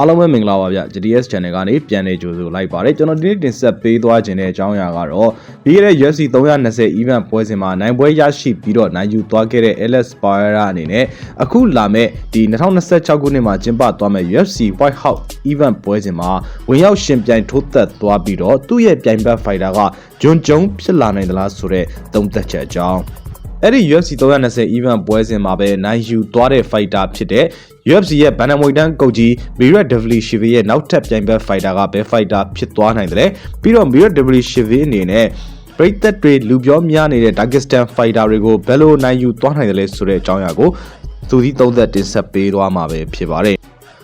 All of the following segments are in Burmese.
အားလုံးပဲမင်္ဂလာပါဗျ GTS Channel ကနေပြန်နေကြိုဆိုလိုက်ပါတယ်ကျွန်တော်ဒီနေ့တင်ဆက်ပေးသွားခြင်းတဲ့အကြောင်းအရာကတော့ပြီးခဲ့တဲ့ UFC 320 event ပွဲစဉ်မှာနိုင်ပွဲရရှိပြီးတော့နိုင်ယူသွားခဲ့တဲ့ LS Spire အနေနဲ့အခုလာမဲ့ဒီ2026ခုနှစ်မှာကျင်းပသွားမဲ့ UFC White House event ပွဲစဉ်မှာဝင်ရောက်ရှင်ပြိုင်ထိုးသက်သွားပြီးတော့သူ့ရဲ့ပြိုင်ဘက် fighter ကဂျွန်ဂျုံဖြစ်လာနိုင်သလားဆိုတဲ့သုံးသပ်ချက်အကြောင်းအဲ့ဒီ UFC 320 event ပွဲစဉ်မှာပဲနိုင်ယူသွားတဲ့ fighter ဖြစ်တဲ့ UFC ရဲ့ဘန်နမွေတန်းကုတ်ကြီး Mirat Dvalishvili ရဲ့နောက်ထပ်ပြိုင်ဘက် fighter ကဘယ် fighter ဖြစ်သွားနိုင်တယ်လဲပြီးတော့ Mirat Dvalishvili အနေနဲ့ပရိသတ်တွေလူပြောများနေတဲ့ Dagestan fighter တွေကိုဘယ်လိုနိုင်ယူသွားနိုင်တယ်လဲဆိုတဲ့အကြောင်းအရာကိုသူဒီသုံးသက်တင်ဆက်ပေးသွားမှာပဲဖြစ်ပါတယ်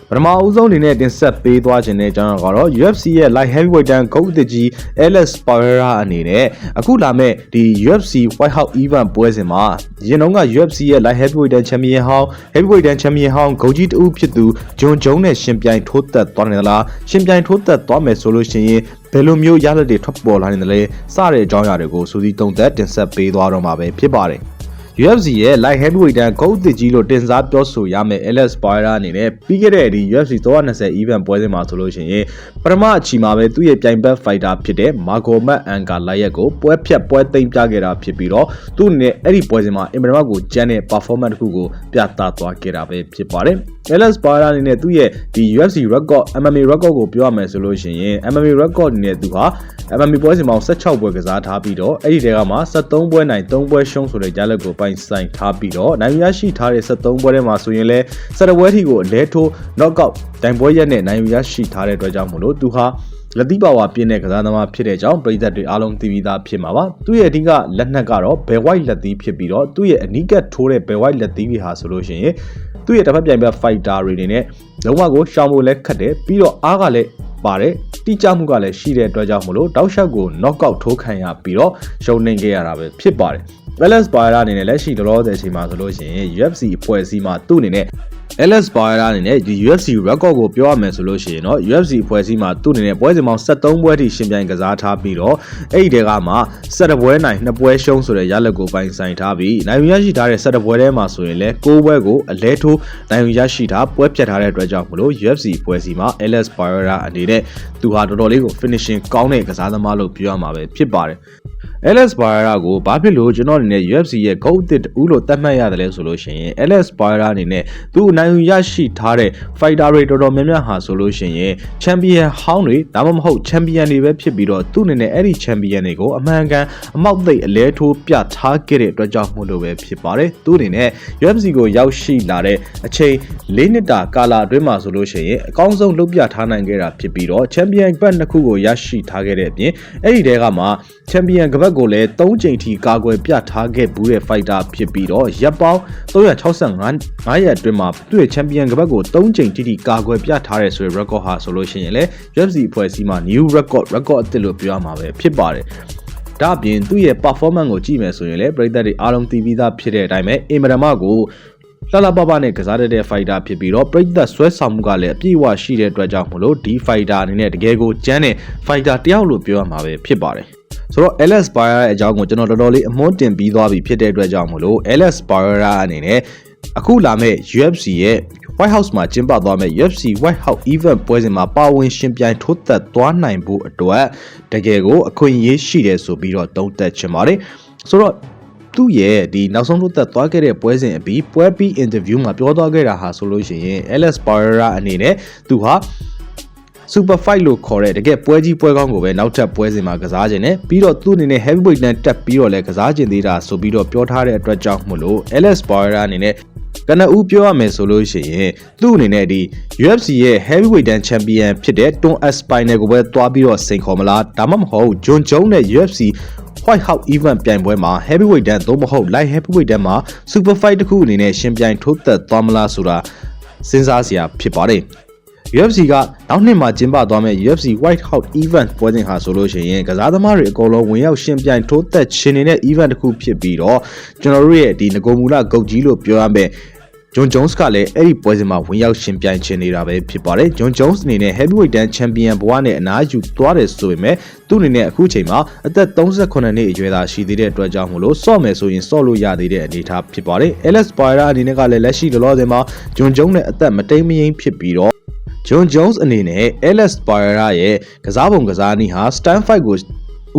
ပထမအဦးဆုံးအနေနဲ့တင်ဆက်ပေးသွားခြင်းတဲ့အကြောင်းကတော့ UFC ရဲ့ light heavyweight တန်းဂုတ်အသစ်ကြီး Alex Pereira အနေနဲ့အခုလာမဲ့ဒီ UFC White House event ပွဲစဉ်မှာရင်တော့က UFC ရဲ့ light heavyweight တန်း champion ဟောင်း heavyweight တန်း champion ဟောင်းဂုတ်ကြီးတူဖြစ်သူဂျွန်ဂျုံနဲ့ရှင်ပြိုင်ထိုးသက်သွားနေသလားရှင်ပြိုင်ထိုးသက်သွားမယ်ဆိုလို့ရှိရင်ဘယ်လိုမျိုးရလဒ်တွေထွက်ပေါ်လာနေသလဲစတဲ့အကြောင်းအရာတွေကိုစူးစီးသုံးသပ်တင်ဆက်ပေးသွားတော့မှာပဲဖြစ်ပါတယ် UFC ရဲ့ light heavyweight တန်းဂုတ်သစ်ကြီးလို့တင်စားပြောဆိုရမယ် Alex Pereira အနေနဲ့ပြီးခဲ့တဲ့ဒီ UFC 320 event ပွဲစဉ်မှာဆိုလို့ရှိရင်ပထမအချီမှာပဲသူ့ရဲ့ပြိုင်ဘက် fighter ဖြစ်တဲ့ Magomed Ankar လိုက်ရက်ကိုပွဲဖြတ်ပွဲသိမ်းပြခဲ့တာဖြစ်ပြီးတော့သူ့အနေနဲ့အဲ့ဒီပွဲစဉ်မှာအင်မတန်ကိုကျန်းတဲ့ performance တစ်ခုကိုပြသသွားခဲ့တာပဲဖြစ်ပါတယ် Alex Pereira အနေနဲ့သူ့ရဲ့ဒီ UFC record MMA record ကိုပြောရမယ်ဆိုလို့ရှိရင် MMA record အနေနဲ့သူဟာ MMA ပွဲစဉ်ပေါင်း16ပွဲကစားထားပြီးတော့အဲ့ဒီတဲကမှာ73ပွဲနိုင်3ပွဲရှုံးဆိုတဲ့ကြားလက်ကိုပိုင်ဆိုင်ထားပြီးတော့နိုင်ရရှိထားတဲ့73ပွဲထဲမှာဆိုရင်လဲ7ပွဲထိကိုအလဲထိုး knockout တိုင်ပွဲရက်နဲ့နိုင်ရရှိထားတဲ့အတွက်ကြောင့်မို့လို့သူဟာလက်သီးပါဝါပြင်းတဲ့ကစားသမားဖြစ်တဲ့ကြောင့်ပြည်သက်တွေအားလုံးသိပြီးသားဖြစ်မှာပါသူ့ရဲ့အဓိကလက်နက်ကတော့ဘယ် white လက်သီးဖြစ်ပြီးတော့သူ့ရဲ့အနီးကပ်ထိုးတဲ့ဘယ် white လက်သီးတွေဟာဆိုလို့ရှိရင်သူ့ရဲ့တစ်ဖက်ပြိုင်ဘက် fighter တွေနေနဲ့လုံးဝကိုရှောင်ဖို့လဲခတ်တယ်ပြီးတော့အားကလည်းပါတယ်တိကျမှုကလည်းရှိတဲ့အတွက်ကြောင့်မလို့တောက်လျှောက်ကို knockout ထိုးခံရပြီးတော့ရှုံးနေခဲ့ရတာပဲဖြစ်ပါတယ် Alex Pereira အနေနဲ့လက်ရှိလောလောဆယ်အချိန်မှာဆိုလို့ရှိရင် UFC အဖွဲ့အစည်းမှာသူ့အနေနဲ့ Alex Pereira အနေနဲ့ဒီ UFC record ကိုပြောရမယ်ဆိုလို့ရှိရင်တော့ UFC အဖွဲ့အစည်းမှာသူ့အနေနဲ့ပွဲစဉ်ပေါင်း73ပွဲထိရှင်ပြိုင်ကစားထားပြီးတော့အဲ့ဒီတဲကမှ7ပွဲနိုင်2ပွဲရှုံးဆိုတဲ့ရလဒ်ကိုပိုင်ဆိုင်ထားပြီးနိုင်ယူရရှိထားတဲ့7ပွဲထဲမှာဆိုရင်လည်း6ပွဲကိုအလဲထိုးနိုင်ယူရရှိထားပွဲဖြတ်ထားတဲ့အတွက်ကြောင့်မလို့ UFC အဖွဲ့အစည်းမှာ Alex Pereira အနေနဲ့သူဟာတော်တော်လေးကို finishing ကောင်းတဲ့ကစားသမားလို့ပြောရမှာပဲဖြစ်ပါတယ် Alex Pereira ကိုဘာဖြစ်လို့ကျွန်တော်အနေနဲ့ UFC ရဲ့ GOAT တစ်ဦးလို့သတ်မှတ်ရတယ်လဲဆိုလို့ရှိရင် Alex Pereira အနေနဲ့သူ့နိုင်ယူရရှိထားတဲ့ fighter တွေတော်တော်များများဟာဆိုလို့ရှိရင် champion ဟောင်းတွေဒါမှမဟုတ် champion တွေပဲဖြစ်ပြီးတော့သူ့အနေနဲ့အဲ့ဒီ champion တွေကိုအမှန်ကန်အမောက်သိပ်အလဲထိုးပြထားခဲ့တဲ့အတွက်ကြောင့်မို့လို့ပဲဖြစ်ပါတယ်သူ့အနေနဲ့ UFC ကိုရောက်ရှိလာတဲ့အချိန်၄နှစ်တာကာလအတွင်းမှာဆိုလို့ရှိရင်အကောင်းဆုံးလုပ်ပြထားနိုင်ခဲ့တာဖြစ်ပြီးတော့ champion ဘက်နှစ်ခုကိုရရှိထားခဲ့တဲ့အပြင်အဲ့ဒီတဲကမှ champion ကပတ်ကိုလည်း၃ချိန်ထိကာကွယ်ပြထားခဲ့ဘူးတဲ့ fighter ဖြစ်ပြီးတော့ရပ်ပေါင်း365 9ရက်အတွင်းမှာသူ့ရဲ့ champion ကပတ်ကို၃ချိန်ထိထိကာကွယ်ပြထားတဲ့ဆိုတဲ့ record ဟာဆိုလို့ရှိရင်လည်း UFC အဖွဲ့အစည်းမှာ new record record အသစ်လို့ပြောရမှာပဲဖြစ်ပါတယ်ဒါအပြင်သူ့ရဲ့ performance ကိုကြည့်မယ်ဆိုရင်လည်းပရိသတ်တွေအားလုံးသိပြီးသားဖြစ်တဲ့အတိုင်းပဲအင်မတန်မှကိုလှလှပပနဲ့ကစားတတ်တဲ့ fighter ဖြစ်ပြီးတော့ပြိသက်ဆွဲဆောင်မှုကလည်းအပြည့်အဝရှိတဲ့အတွက်ကြောင့်မလို့ဒီ fighter အနေနဲ့တကယ်ကိုကျန်းတဲ့ fighter တယောက်လို့ပြောရမှာပဲဖြစ်ပါတယ်ဆိုတော့ Alex Pereira ရဲ့အကြောင်းကိုကျွန်တော်တော်တော်လေးအမွှန်းတင်ပြီးသွားပြီဖြစ်တဲ့အတွက်ကြောင့်မလို့ Alex Pereira အနေနဲ့ အခုလာမဲ့ UFC ရဲ့ White House မှာကျင်းပသွားမဲ့ UFC White House Event ပွဲစဉ်မှာပါဝင်ရှင်ပြိုင်ထိုးသက်သွားနိုင်ဖို့အတွက်တကယ်ကိုအခွင့်အရေးရှိတယ်ဆိုပြီးတော့တုံ့တက်ချင်ပါတယ်ဆိုတော့သူ့ရဲ့ဒီနောက်ဆုံးထိုးသက်သွားခဲ့တဲ့ပွဲစဉ်အပြီးပွဲပြီး interview မှာပြောသွားခဲ့တာဟာဆိုလို့ရှိရင် Alex Pereira အနေနဲ့သူဟာ Super Fight လို့ခေါ်တဲ့တကယ်ပွဲကြီးပွဲကောင်းကိုပဲနောက်ထပ်ပွဲစဉ်မှာကစားခြင်းနဲ့ပြီးတော့သူ့အနေနဲ့ heavyweight နဲ့တက်ပြီးတော့လည်းကစားခြင်းသေးတာဆိုပြီးတော့ပြောထားတဲ့အတွက်ကြောင့်မလို့ Alex Pereira အနေနဲ့ကနဦးပြောရမယ်ဆိုလို့ရှိရင်သူ့အနေနဲ့ဒီ UFC ရဲ့ heavyweight တန်း champion ဖြစ်တဲ့ Tom Aspinall ကိုပဲတွားပြီးတော့စိန်ခေါ်မလားဒါမှမဟုတ် John Jones နဲ့ UFC White House event ပြိုင်ပွဲမှာ heavyweight တန်းသို့မဟုတ် light heavyweight တန်းမှာ super fight တစ်ခုအနေနဲ့ရှင်ပြိုင်ထိုးသက်သွားမလားဆိုတာစဉ်းစားစရာဖြစ်ပါတယ် UFC ကနောက်နှစ်မှာကျင်းပသွားမယ့် UFC White House Event ပွဲစဉ်ဟာဆိုလို့ရှိရင်ကစားသမားတွေအကုန်လုံးဝင်ရောက်ရှင်ပြိုင်ထိုးသက်ရှင်နေတဲ့ event တစ်ခုဖြစ်ပြီးတော့ကျွန်တော်တို့ရဲ့ဒီငကိုမူလဂုတ်ကြီးလို့ပြောရမယ့်ဂျွန်ဂျုံးစ်ကလည်းအဲ့ဒီပွဲစဉ်မှာဝင်ရောက်ရှင်ပြိုင်ချင်နေတာပဲဖြစ်ပါတယ်ဂျွန်ဂျုံးစ်အနေနဲ့ heavyweight တန်းချန်ပီယံဘဝနဲ့အနားယူသွားတယ်ဆိုပေမဲ့သူ့အနေနဲ့အခုချိန်မှာအသက်38နှစ်အရွယ်သာရှိသေးတဲ့အတွက်ကြောင့်မလို့ဆော့မယ်ဆိုရင်ဆော့လို့ရသေးတဲ့အနေအထားဖြစ်ပါတယ် Alex Pereira အနေနဲ့ကလည်းလက်ရှိလောလောဆယ်မှာဂျွန်ဂျုံးနဲ့အသက်မတိမ်မယိမ်းဖြစ်ပြီးတော့ John Jones အနေနဲ့ Alex Pereira ရဲ့ကစားပုံကစားနည်းဟာ stand fight ကို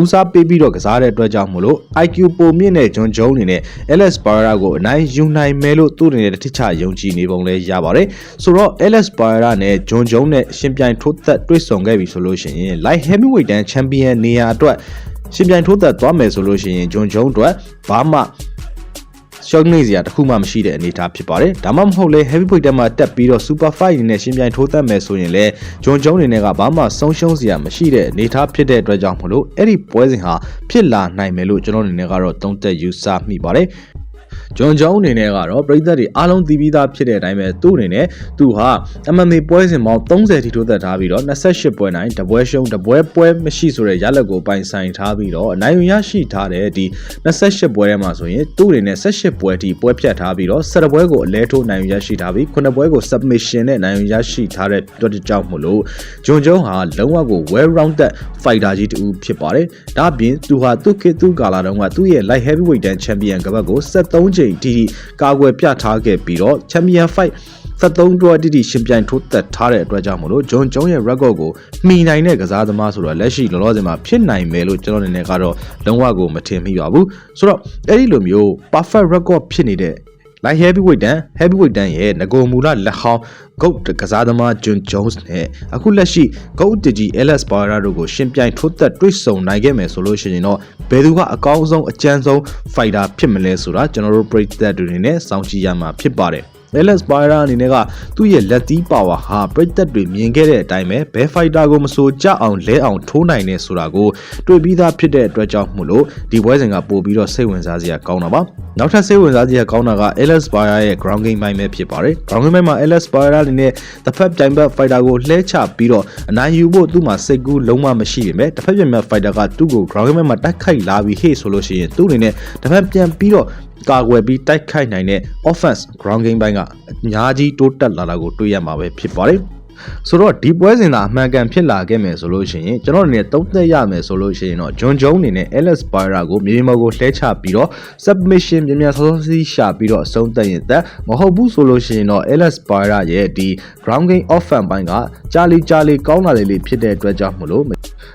ဦးစားပေးပြီးတော့ကစားတဲ့အတွက်ကြောင့်မို့လို့ IQ ပိုမြင့်တဲ့ John Jones အနေနဲ့ Alex Pereira ကိုအနိုင်ယူနိုင်မယ်လို့သူ့အနေနဲ့တစ်ထစ်ချယုံကြည်နေပုံလဲရပါတယ်ဆိုတော့ Alex Pereira နဲ့ John Jones နဲ့ရှင်ပြိုင်ထိုးသက်တွေ့ဆုံခဲ့ပြီဆိုလို့ရှိရင် light heavyweight တန်း champion နေရာအတွက်ရှင်ပြိုင်ထိုးသက်သွားမယ်ဆိုလို့ရှိရင် John Jones အတွက်ဘာမှ ရှော့နေစရာတစ်ခုမှမရှိတဲ့အနေအထားဖြစ်ပါတယ်ဒါမှမဟုတ်လေ heavyweight တက်မှာတက်ပြီးတော့ super fight အနေနဲ့ရှင်ပြိုင်ထိုးသက်မယ်ဆိုရင်လေဂျွန်ကျုံးအနေနဲ့ကဘာမှဆုံးရှုံးစရာမရှိတဲ့အနေအထားဖြစ်တဲ့အတွက်ကြောင့်မလို့အဲ့ဒီပွဲစဉ်ဟာဖြစ်လာနိုင်မယ်လို့ကျွန်တော်အနေနဲ့ကတော့သုံးသပ်ယူဆမိပါတယ် ဂျွန်ဂျုံအနေနဲ့ကတော့ပြည်သက်တွေအားလုံးသိပြီးသားဖြစ်တဲ့အတိုင်းပဲသူ့အနေနဲ့သူဟာ MMA ပွဲစဉ်ပေါင်း30ထိထိုးသက်ထားပြီးတော့28ပွဲနိုင်တပွဲရှုံးတပွဲပွဲမရှိဆိုတဲ့ရလက်ကိုပိုင်ဆိုင်ထားပြီးတော့အနိုင်ရရှိထားတဲ့ဒီ28ပွဲထဲမှာဆိုရင်သူ့အနေနဲ့18ပွဲထိပွဲဖြတ်ထားပြီးတော့17ပွဲကိုအလဲထိုးနိုင်ရရှိထားပြီး9ပွဲကို submission နဲ့နိုင်ရရှိထားတဲ့အတွက်ကြောင့်မို့လို့ဂျွန်ဂျုံဟာလုံးဝကို well rounded fighter ကြီးတူဖြစ်ပါတယ်။ဒါ့အပြင်သူဟာသူ့ခေတ်သူ့ကာလာတုန်းကသူ့ရဲ့ light heavyweight တန်း champion ကပတ်ကို73ချိန်ထိထိကာကွယ်ပြထားခဲ့ပြီးတော့ champion fight 73တွဲတိတိရှင်ပြိုင်ထိုးသက်ထားတဲ့အတွက်ကြောင့်မလို့ဂျွန်ကျုံးရဲ့ record ကိုမှီနိုင်တဲ့ကစားသမားဆိုတော့လက်ရှိလောလောဆယ်မှာဖြစ်နိုင်မယ်လို့ကျွန်တော်အနေနဲ့ကတော့လုံးဝကိုမထင်မိပါဘူးဆိုတော့အဲ့ဒီလိုမျိုး perfect record ဖြစ်နေတဲ့ light heavyweight တန်း heavyweight တန်းရဲ့ငကိုမူလလက်ဟောင်း GOAT ကစားသမား John Jones နဲ့အခုလက်ရှိ GOAT တကြီး Alex Pereira တို့ကိုရှင်ပြိုင်ထိုးသက်တွေ့ဆုံနိုင်ခဲ့မယ်ဆိုလို့ရှိရင်တော့ ဘယ်သူကအကောင်းဆုံးအကြမ်းဆုံး fighter ဖြစ်မလဲဆိုတာကျွန်တော်တို့ပရိသတ်တွေနဲ့စောင့်ကြည့်ရမှာဖြစ်ပါတယ် Alex Pereira အနေနဲ့ကသူ့ရဲ့လက်သီးပါဝါဟာပရိသတ်တွေမြင်ခဲ့တဲ့အတိုင်းပဲဘယ်ဖိုက်တာကိုမဆိုကြအောင်လဲအောင်ထိုးနိုင်နေဆိုတာကိုတွေ့ပြီးသားဖြစ်တဲ့အတွက်ကြောင့်မို့လို့ဒီပွဲစဉ်ကပို့ပြီးတော့စိတ်ဝင်စားစရာကောင်းတာပါနောက်ထပ်စိတ်ဝင်စားစရာကောင်းတာက Alex Pereira ရဲ့ ground game ပိုင်းပဲဖြစ်ပါတယ် ground game ပိုင်းမှာ Alex Pereira အနေနဲ့တစ်ဖက်ပြိုင်ဘက် fighter ကိုလှဲချပြီးတော့အနိုင်ယူဖို့သူ့မှာစိတ်ကူးလုံးဝမရှိပေမဲ့တစ်ဖက်ပြိုင်ဘက် fighter ကသူ့ကို ground game မှာတိုက်ခိုက်လာပြီးဟေ့ဆိုလို့ရှိရင်သူ့အနေနဲ့တစ်ဖက်ပြန်ပြီးတော့ ကာကွယ်ပြီးတိုက်ခိုက်နိုင်တဲ့ offense ground game ဘိုင်းကအများကြီးတိုးတက်လာတာကိုတွေ့ရမှာပဲဖြစ်ပါတယ်ဆိုတော့ဒီပွဲစဉ်သာအမှန်ကန်ဖြစ်လာခဲ့မယ်ဆိုလို့ရှိရင်ကျွန်တော်အနေနဲ့သုံးသက်ရမယ်ဆိုလို့ရှိရင်တော့ဂျွန်ဂျုံအနေနဲ့ Alex Pereira ကိုမြေပြင်ပေါ်ကိုလှဲချပြီးတော့ submission မြန်မြန်ဆောဆောစီးရှာပြီးတော့အဆုံးသတ်ရင်သက်မဟုတ်ဘူးဆိုလို့ရှိရင်တော့ Alex Pereira ရဲ့ဒီ ground game offense ဘိုင်းကကြာလီကြာလီကောင်းလာလေလေဖြစ်တဲ့အတွက်ကြောင့်မလို့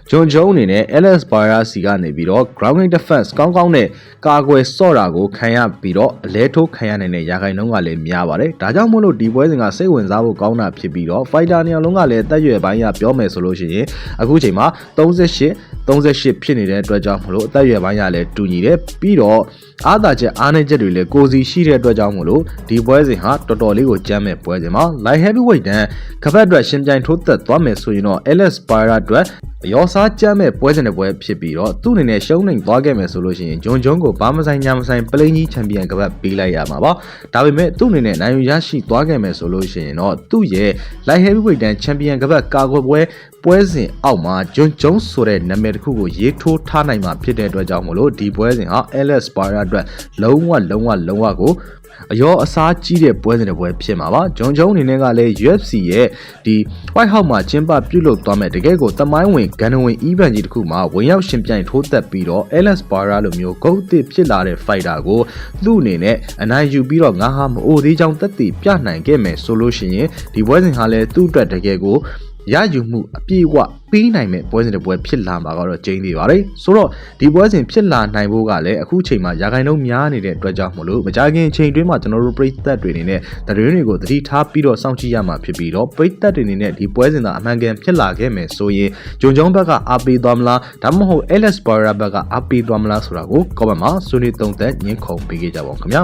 ဂျွန်ဂျုံအနေနဲ့ Alex Pereira စီကနေပြီးတော့ ground game defense ကောင်းကောင်းနဲ့ကာကွယ်ဆော့တာကိုခံရပြီးတော့အလဲထိုးခံရနိုင်တဲ့ရာခိုင်နှုန်းကလည်းများပါတယ်ဒါကြောင့်မို့လို့ဒီပွဲစဉ်ကစိတ်ဝင်စားဖို့ကောင်းတာဖြစ်ပြီးတော့ fighter နေရာလုံးကလည်းတက်ရွယ်ပိုင်းကပြောမယ်ဆိုလို့ရှိရင်အခုချိန်မှာ38 38ဖြစ်နေတဲ့အတွက်ကြောင့်မလို့အသက်အရွယ်ပိုင်းကလည်းတူညီတယ်ပြီးတော့အားသာချက်အားနည်းချက်တွေလည်းကိုစီရှိတဲ့အတွက်ကြောင့်မလို့ဒီပွဲစဉ်ဟာတော်တော်လေးကိုကြမ်းမဲ့ပွဲစဉ်မှာ light heavyweight တန်းကပတ်အတွက်ရှင်ပြိုင်ထိုးသက်သွားမယ်ဆိုရင်တော့ Alex Pereira အတွက် ရောစားကြမ်းမဲ့ပွဲစဉ်တစ်ပွဲဖြစ်ပြီးတော့သူ့အနေနဲ့ရှုံးနိုင်သွားခဲ့မယ်ဆိုလို့ရှိရင်ဂျွန်ဂျုံကိုဘာမဆိုင်ညာမဆိုင်ပလိန်ကြီးချန်ပီယံကပတ်ပေးလိုက်ရမှာပါဒါပေမဲ့သူ့အနေနဲ့နိုင်ယူရရှိသွားခဲ့မယ်ဆိုလို့ရှိရင်တော့သူ့ရဲ့ light heavyweight တန်းချန်ပီယံကပတ်ကာကွယ်ပွဲပွဲစဉ်အောက်မှာဂျွန်ဂျုံဆိုတဲ့နာမည်တစ်ခုကိုရေးထိုးထားနိုင်မှာဖြစ်တဲ့အတွက်ကြောင့်မလို့ဒီပွဲစဉ်ဟာ Alex Pereira အတွက်လုံးဝလုံးဝလုံးဝကို အရောအစားကြီးတဲ့ပွဲစဉ်တစ်ပွဲဖြစ်မှာပါဂျွန်ဂျုံအနေနဲ့ကလည်း UFC ရဲ့ဒီ White House မှာကျင်းပပြုလုပ်သွားမဲ့တကယ်ကိုတမိုင်းဝင်ဂန်နဝင် event ကြီးတစ်ခုမှာဝင်ရောက်ရှင်ပြိုင်ထိုးသက်ပြီးတော့ Alex Pereira လိုမျိုးဂုတ်အသစ်ဖြစ်လာတဲ့ fighter ကိုသူ့အနေနဲ့အနိုင်ယူပြီးတော့ငါဟာမအိုသေးချောင်းတက်တည်ပြနိုင်ခဲ့မယ်ဆိုလို့ရှိရင်ဒီပွဲစဉ်ဟာလည်းသူ့အတွက်တကယ်ကို ရယူမှုအပြည့်အဝပေးနိုင်မဲ့ပွဲစဉ်တစ်ပွဲဖြစ်လာမှာကတော့ကျင်းနေပါတယ်ဆိုတော့ဒီပွဲစဉ်ဖြစ်လာနိုင်ဖို့ကလည်းအခုချိန်မှာရာခိုင်နှုန်းများနေတဲ့အတွက်ကြောင့်မလို့မကြခင်ချိန်တွင်းမှာကျွန်တော်တို့ပြည်သက်တွေအနေနဲ့သတင်းတွေကိုသတိထားပြီးတော့စောင့်ကြည့်ရမှာဖြစ်ပြီးတော့ပြည်သက်တွေအနေနဲ့ဒီပွဲစဉ်သာအမှန်ကန်ဖြစ်လာခဲ့မယ်ဆိုရင်ဂျုံဂျုံဘက်ကအားပေးသွားမလားဒါမှမဟုတ် Alex Pereira ဘက်ကအားပေးသွားမလားဆိုတာကို comment မှာဆွေးနွေးသုံးသပ်ညှင်းခုန်ပေးကြကြပါဦးခင်ဗျာ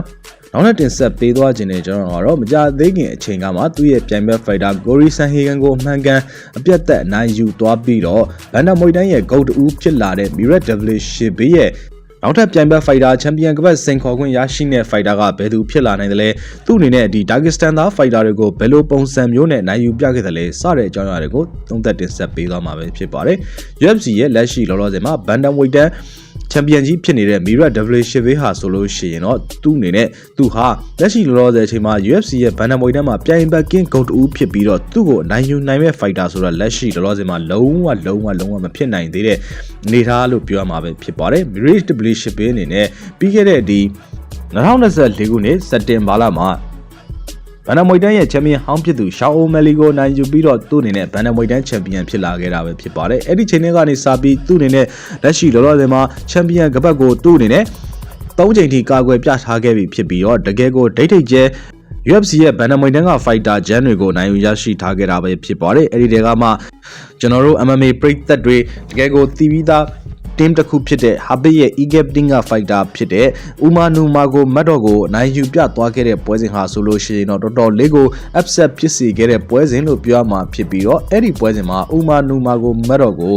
နောက်နဲ့တင်ဆက်ပေးသွားခြင်းနဲ့ကျွန်တော်ကတော့မကြသေးခင်အချိန်ကမှသူ့ရဲ့ပြိုင်ဘက် fighter Gory Sanhagan ကိုအမှန်ကန်အပြတ်သက်အနိုင်ယူသွားပြီးတော့ဘန်ဒါမွိတိုင်းရဲ့ GOAT တူဖြစ်လာတဲ့ Mirat Devilish ဘေးရဲ့နောက်ထပ်ပြိုင်ဘက်ဖိုက်တာချန်ပီယံကပတ်စင်ခေါ်ခွင့်ရရှိတဲ့ဖိုက်တာကဘယ်သူဖြစ်လာနိုင်တယ်လဲသူ့အနေနဲ့ဒီဒါဂစ္စတန်သားဖိုက်တာတွေကိုဘယ်လိုပုံစံမျိုးနဲ့နိုင်ယူပြခဲ့တယ်လဲစတဲ့အကြောင်းအရာတွေကိုသုံးသပ်တင်ဆက်ပေးသွားမှာပဲဖြစ်ပါတယ် UFC ရဲ့လက်ရှိလောလောဆယ်မှာဘန်ဒမ်ဝိတ်တန် ချန်ပီယံကြီးဖြစ်နေတဲ့ Mirat Devlishvili ဟာဆိုလို့ရှိရင်တော့သူ့အနေနဲ့သူဟာလက်ရှိလောလောဆယ်အချိန်မှာ UFC ရဲ့ဘန်ဒမ်ဝိတ်တန်မှာပြိုင်ဘက်ကင်းဂုတ်တူဖြစ်ပြီးတော့သူ့ကိုနိုင်ယူနိုင်မဲ့ fighter ဆိုတော့လက်ရှိလောလောဆယ်မှာလုံးဝလုံးဝလုံးဝမဖြစ်နိုင်သေးတဲ့အနေထားလို့ပြောရမှာပဲဖြစ်ပါတယ် Mirat Devlishvili အနေနဲ့ပြီးခဲ့တဲ့ဒီ2024ခုနှစ်စက်တင်ဘာလမှာ ဘန်နမွိတန်ရဲ့ချန်ပီယံဟောင်းဖြစ်သူရှောင်းအိုမယ်လီကိုနိုင်ယူပြီးတော့သူ့အနေနဲ့ဘန်နမွိတန်ချန်ပီယံဖြစ်လာခဲ့တာပဲဖြစ်ပါတယ်အဲ့ဒီချိန်တွေကနေစပြီးသူ့အနေနဲ့လက်ရှိလောလောဆယ်မှာချန်ပီယံကပတ်ကိုသူ့အနေနဲ့၃ချိန်ထိကာကွယ်ပြထားခဲ့ပြီဖြစ်ပြီးတော့တကယ်ကိုဒိတ်ထိတ်ကျဲ UFC ရဲ့ဘန်နမွိတန်ကဖိုက်တာဂျန်တွေကိုနိုင်ယူရရှိထားခဲ့တာပဲဖြစ်ပါတယ်အဲ့ဒီတဲကမှကျွန်တော်တို့ MMA ပရိသတ်တွေတကယ်ကိုတီးပြီးသား team တစ်ခုဖြစ်တဲ့ Habib ရဲ့ Egapting က fighter ဖြစ်တဲ့ Umanu Mago မတ်တော့ကိုနိုင်ယူပြသွားခဲ့တဲ့ပွဲစဉ်ဟာဆိုလို့ရှိရင်တော့တော်တော်လေးကို upset ဖြစ်စေခဲ့တဲ့ပွဲစဉ်လို့ပြောရမှာဖြစ်ပြီးတော့အဲ့ဒီပွဲစဉ်မှာ Umanu Mago မတ်တော့ကို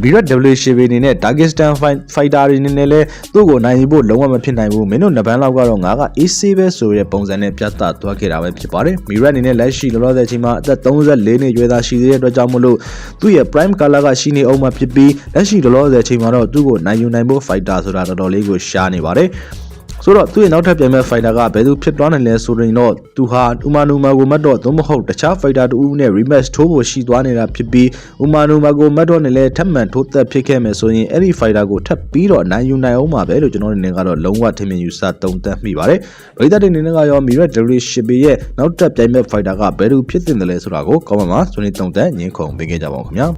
ဘီရတ် WCB အနေနဲ့ Dagestan fighter တွေနဲ့လည်းသူ့ကိုနိုင်ယူဖို့လုံးဝမဖြစ်နိုင်ဘူးမင်းတို့နှစ်ပန်းလောက်ကတော့ငါက AC ပဲဆိုတဲ့ပုံစံနဲ့ပြသသွားခဲ့တာပဲဖြစ်ပါတယ်မီရတ်အနေနဲ့လက်ရှိလောလောဆယ်အချိန်မှာအသက်34နှစ်ရွယ်သားရှိသေးတဲ့အတွက်ကြောင့်မလို့သူ့ရဲ့ prime color ကရှိနေအောင်မှဖြစ်ပြီးလက်ရှိလောလောဆယ်အချိန်မှာတော့သူ့ကိုနိုင်ယူနိုင်ဖို့ fighter ဆိုတာတော်တော်လေးကိုရှားနေပါတယ် ဆိုတော့သူ့ရဲ့နောက်ထပ်ပြိုင်မဲ့ fighter ကဘယ်သူဖြစ်သွားနိုင်လဲဆိုရင်တော့သူဟာဥမာနူမာကိုမတ်တော့သို့မဟုတ်တခြား fighter တူဦးနဲ့ rematch ထိုးဖို့ရှိသွားနေတာဖြစ်ပြီးဥမာနူမာကိုမတ်တော့နဲ့လည်းထပ်မံထိုးသက်ဖြစ်ခဲ့မယ်ဆိုရင်အဲ့ဒီ fighter ကိုထပ်ပြီးတော့နိုင်ယူနိုင်အောင်ပါပဲလို့ကျွန်တော်အနေနဲ့ကတော့လုံးဝထင်မြင်ယူဆသုံးသပ်မိပါတယ်ပရိသတ်တွေအနေနဲ့ကရော Mirat WCB ရဲ့နောက်ထပ်ပြိုင်မဲ့ fighter ကဘယ်သူဖြစ်တင်တယ်လဲဆိုတာကို comment မှာဆွေးနွေးသုံးသပ်ညှင်းခုန်ပေးခဲ့ကြပါဦးခင်ဗျာ